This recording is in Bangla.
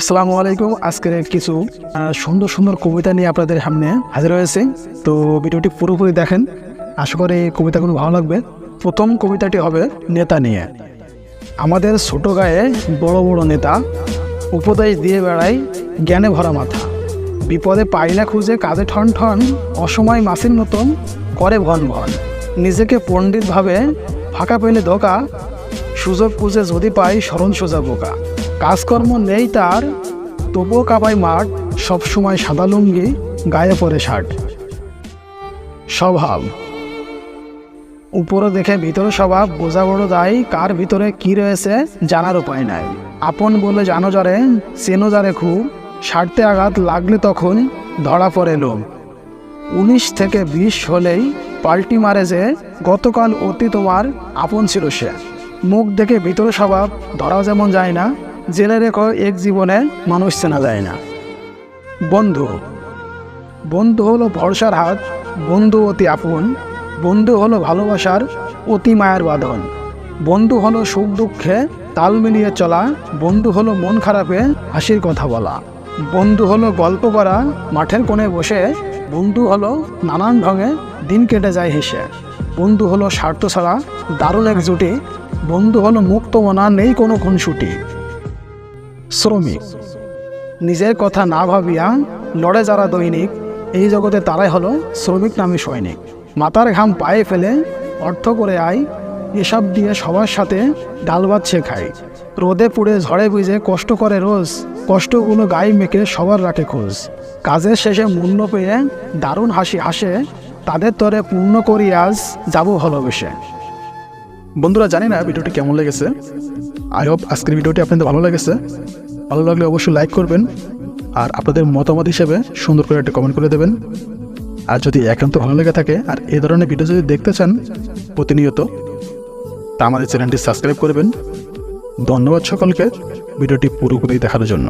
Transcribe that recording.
আসসালামু আলাইকুম। আজকের কিছু সুন্দর সুন্দর কবিতা নিয়ে আপনাদের সামনে হাজির হয়েছে। তো ভিডিওটি পুরোপুরি দেখেন। আশা করি কবিতাগুলো ভালো লাগবে। প্রথম কবিতাটি হবে, নেতা নিয়ে। আমাদের ছোট গায়ে বড় বড় নেতা, উপদেশ দিয়ে বেড়ায় জ্ঞানে ভরা মাথা। বিপদে পাই না খুঁজে কাজে ঠন ঠন, অসময় মাসির মতন করে ভন ভন। নিজেকে পণ্ডিত ভাবে ফাঁকা পেলে ধোকা, সুযোগ খুঁজে যদি পাই স্মরণ সোজা বোকা। কাজকর্ম নেই তার, তবুও কাবাই মাঠ সবসময় সাদা লুঙ্গি, গায়ে পরে শার্ট। স্বভাব। উপরে দেখে ভিতরে স্বভাব, বোঝা বড় দায় কার ভিতরে কি রয়েছে জানার উপায় নাই। আপন বলে জানো যারে, চেনো যারে খুব স্বার্থে আঘাত লাগলে তখন ধরা পড়ে লোম। উনিশ থেকে বিশ হলেই পাল্টি মারে যে, গতকাল অতি তোমার আপন ছিল সে। মুখ দেখে ভিতরে স্বভাব ধরা যেমন যায় না জেলে রেখো এক জীবনে মানুষ চেনা যায় না। বন্ধু। বন্ধু হলো ভরসার হাত, বন্ধু অতি আপন, বন্ধু হলো ভালোবাসার অতি মায়ের বাঁধন। বন্ধু হলো সুখ দুঃখে তাল মিলিয়ে চলা, বন্ধু হলো মন খারাপে হাসির কথা বলা। বন্ধু হলো গল্প করা, মাঠের কোণে বসে, বন্ধু হলো নানান ঢঙে দিন কেটে যায় হেসে। বন্ধু হলো স্বার্থ ছাড়া দারুণ এক জুটি বন্ধু হলো মুক্ত মনা, নেই কোনো খুনসুটি। শ্রমিক। নিজের কথা না ভাবিয়া লড়ে যারা দৈনিক, এই জগতে তারাই হলো শ্রমিক নামে সৈনিক। মাথার ঘাম পায়ে ফেলে অর্থ করে আয়, এসব দিয়ে সবার সাথে ডাল ভাত সে খায়। রোদে পুড়ে ঝড়ে বুঝে কষ্ট করে রোজ, কষ্টগুলো গায়ে মেখে সবার রাখে খোঁজ। কাজের শেষে মূল্য পেয়ে দারুণ হাসি হাসে, তাদের তরে পূর্ণ করি আজ, যাব ভালোবেসে বন্ধুরা, জানি না ভিডিওটি কেমন লেগেছে। আই হোপ আজকের ভিডিওটি আপনাদের ভালো লেগেছে। ভালো লাগলে অবশ্যই লাইক করবেন আর আপনাদের মতামত হিসেবে সুন্দর করে একটা কমেন্ট করে দেবেন। আর যদি একান্ত ভালো লেগে থাকে আর এ ধরনের ভিডিও যদি দেখতে চান প্রতিনিয়ত, তা আমাদের চ্যানেলটি সাবস্ক্রাইব করবেন। ধন্যবাদ সকলকে ভিডিওটি পুরোপুরি দেখার জন্য।